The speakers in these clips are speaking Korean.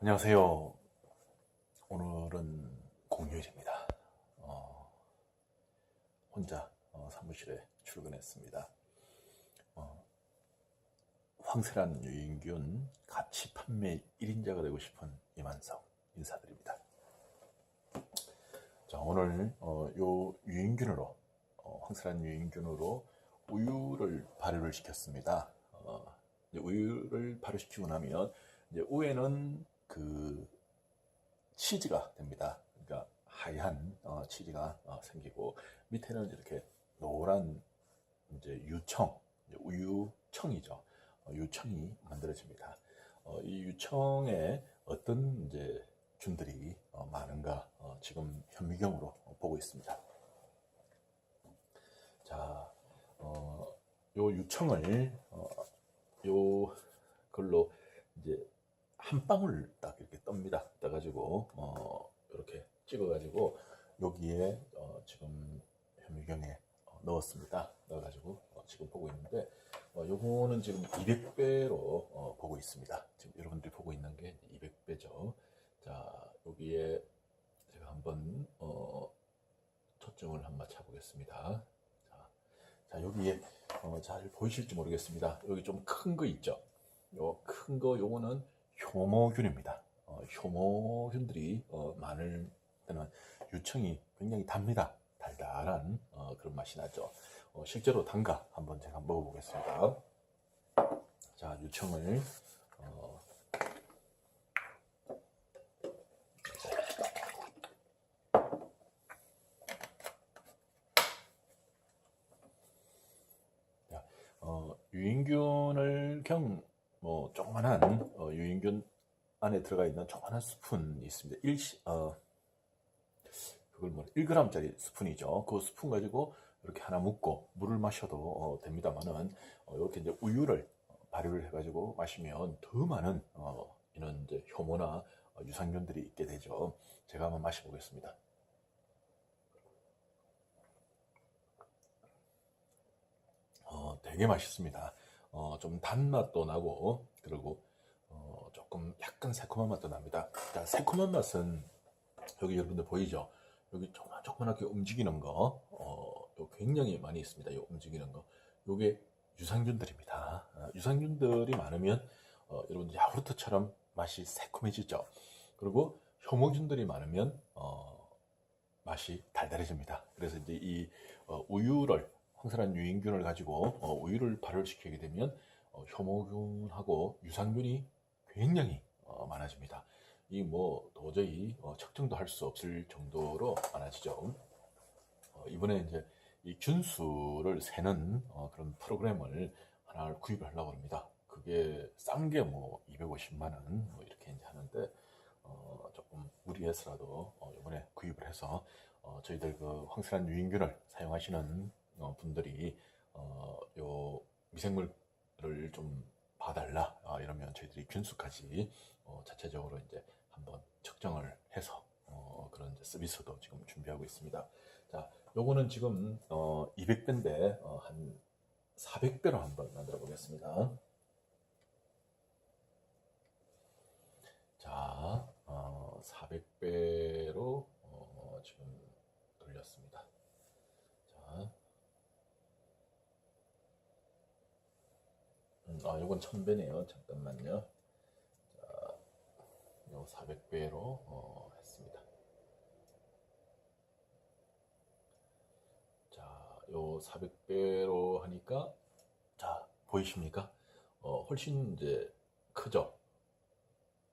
안녕하세요. 오늘은 공휴일입니다. 어, 혼자 어, 사무실에 출근했습니다. 어, 황세란 유인균 가치 판매 1인자가 되고 싶은 이만석 인사드립니다. 자, 오늘 어, 요 유인균으로 어, 황세란 유인균으로 우유를 발효를 시켰습니다. 어, 우유를 발효시키고 나면 이제 우에는 그 치즈가 됩니다. 그러니까 하얀 어, 치즈가 어, 생기고 밑에는 이렇게 노란 이제 유청, 우유청이죠. 어, 유청이 만들어집니다. 어, 이 유청에 어떤 이제 균들이 어, 많은가 어, 지금 현미경으로 어, 보고 있습니다. 자, 어, 요 유청을 어, 요 걸로 이제 한 방울 딱 이렇게 떱니다. 떠가지고 어, 이렇게 찍어가지고 여기에 어, 지금 현미경에 어, 넣었습니다. 넣어가지고 어, 지금 보고 있는데 어, 요거는 지금 200배로 어, 보고 있습니다. 지금 여러분들이 보고 있는 게 200배죠. 자 여기에 제가 한번 어, 초점을 한번 맞춰보겠습니다. 자, 자 여기에 어, 잘 보이실지 모르겠습니다. 여기 좀 큰 거 있죠. 요 큰 거 요거는 효모균입니다. 어, 효모균들이 어, 많을 때는 유청이 굉장히 답니다. 달달한 어, 그런 맛이 나죠. 어, 실제로 단가 한번 제가 먹어보겠습니다. 자 유청을 어, 자, 어, 유인균을 그냥 뭐 조그만한 어, 유인균 안에 들어가 있는 조그만한 스푼이 있습니다. 1, 어, 그걸 뭐 1g짜리 스푼이죠. 그 스푼 가지고 이렇게 하나 묶고 물을 마셔도 어, 됩니다만은 어, 이렇게 이제 우유를 발효를 해가지고 마시면 더 많은 어, 이런 이제 효모나 어, 유산균들이 있게 되죠. 제가 한번 마셔보겠습니다. 어, 되게 맛있습니다. 어, 좀 단맛도 나고 그리고 어, 조금 약간 새콤한 맛도 납니다. 자, 새콤한 맛은 여기 여러분들 보이죠? 여기 조그만 조그맣게 움직이는 거, 어, 요 굉장히 많이 있습니다. 요 움직이는 거, 요게 유산균들입니다. 아, 유산균들이 많으면 어, 여러분 야구르트처럼 맛이 새콤해지죠. 그리고 효모균들이 많으면 어, 맛이 달달해집니다. 그래서 이제 이 어, 우유를 황산한 유인균을 가지고 어, 우유를 발효시키게 되면 어, 효모균하고 유산균이 굉장히 어, 많아집니다. 이 뭐 도저히 어, 측정도 할 수 없을 정도로 많아지죠. 어, 이번에 이제 이 균수를 세는 어, 그런 프로그램을 하나를 구입을 하려고 합니다. 그게 싼 게 뭐 250만 원 뭐 이렇게 이제 하는데 어, 조금 무리해서라도 어, 이번에 구입을 해서 어, 저희들 그 황산한 유인균을 사용하시는 어, 분들이 어, 요 미생물을 좀 봐달라 아, 이러면 저희들이 균수까지 어, 자체적으로 이제 한번 측정을 해서 어, 그런 이제 서비스도 지금 준비하고 있습니다. 자, 요거는 지금 어, 200배인데 어, 한 400배로 한번 만들어 보겠습니다. 자, 어, 400배로 어, 지금 돌렸습니다. 자, 음, 아, 요건 1000배네요. 잠깐만요. 자, 요 400배로 어, 했습니다. 자, 요 400배로 하니까 자, 보이십니까? 어, 훨씬 이제 크죠?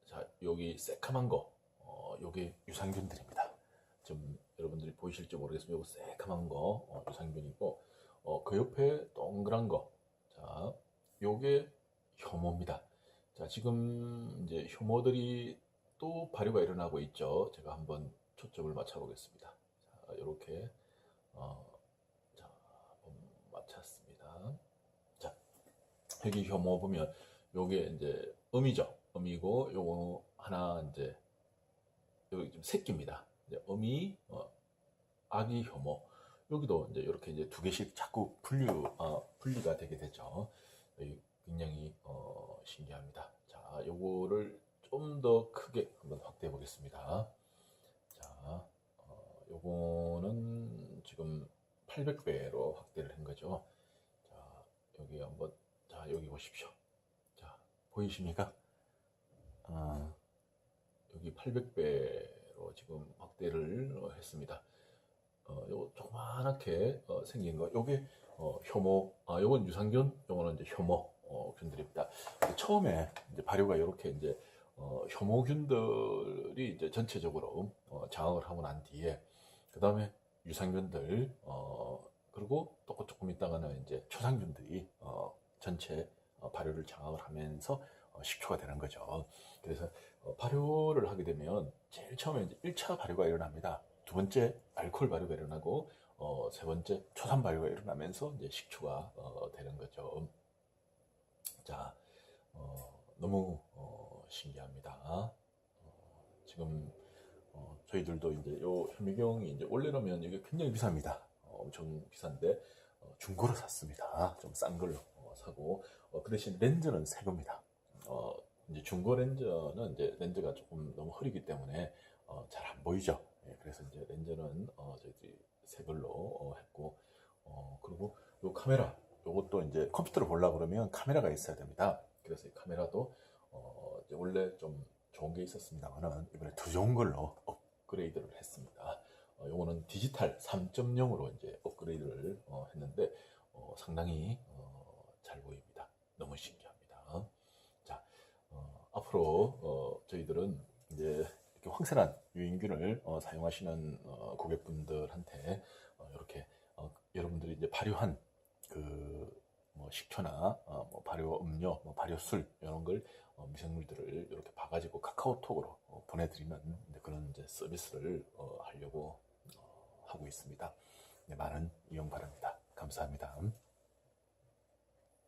자, 여기 새카만 거, 어, 요게 유산균들입니다. 좀 여러분들이 보이실지 모르겠지만 요거 새카만 거 어, 유산균이고 어, 그 옆에 동그란 거, 자, 요게 효모입니다. 자, 지금 이제 효모들이 또 발효가 일어나고 있죠. 제가 한번 초점을 맞춰 보겠습니다. 자, 이렇게 어, 자, 맞췄습니다. 자, 여기 효모 보면 요게 이제 음이죠. 음이고 요거 하나 이제 여기 좀 새끼입니다. 이제 음이 어, 아기 효모 여기도 이제 이렇게 이제 두 개씩 자꾸 분류 어, 분리가 되게 되죠. 여기 굉장히 어, 신기합니다. 자, 요거를 좀 더 크게 한번 확대해 보겠습니다. 자, 어, 요거는 지금 800배로 확대를 한 거죠. 자, 여기 한번, 자, 여기 보십시오. 자, 보이십니까? 아, 여기 800배로 지금 확대를 어, 했습니다. 어, 요 조그만하게 어, 생긴 거, 요게 어, 효모, 아, 요건 유산균, 요거는 이제 효모 어, 균들입니다. 처음에 이제 발효가 이렇게 이제 어, 효모균들이 이제 전체적으로 어, 장악을 하고 난 뒤에 그 다음에 유산균들 어, 그리고 또 조금 있다가는 이제 초산균들이 어, 전체 어, 발효를 장악을 하면서 어, 식초가 되는 거죠. 그래서 어, 발효를 하게 되면 제일 처음에 이제 1차 발효가 일어납니다. 두 번째 알코올 발효가 일어나고 어, 세 번째 초산 발효가 일어나면서 이제 식초가 어, 되는 거죠. 자, 어, 너무 어, 신기합니다. 어, 지금 어, 저희들도 이제 요 현미경이 이제 원래라면 이게 굉장히 비쌉니다. 어, 엄청 비싼데 어, 중고로 샀습니다. 좀 싼 걸로 어, 사고 어, 그 대신 렌즈는 새 겁니다. 어, 이제 중고 렌즈는 이제 렌즈가 조금 너무 흐리기 때문에 어, 잘 안 보이죠. 예, 그래서 이제 렌즈는 어, 저희들이 새 걸로 어, 했고 어, 그리고 요 카메라 컴퓨터를 보려고 그러면 카메라가 있어야 됩니다. 그래서 이 카메라도 어, 원래 좀 좋은 게 있었습니다만은 이번에 더 좋은 걸로 업그레이드를 했습니다. 어, 요거는 디지털 3.0으로 이제 업그레이드를 어, 했는데 어, 상당히 어, 잘 보입니다. 너무 신기합니다. 자, 어, 앞으로 어, 저희들은 이제 이렇게 황선한 유인균을 어, 사용하시는 어, 고객분들한테 어, 이렇게 어, 여러분들이 이제 발효한 그 뭐 식초나 어, 뭐 발효 음료, 뭐 발효술 이런 걸 어, 미생물들을 이렇게 봐가지고 카카오톡으로 어, 보내드리는 그런 이제 서비스를 어, 하려고 어, 하고 있습니다. 네, 많은 이용 바랍니다. 감사합니다.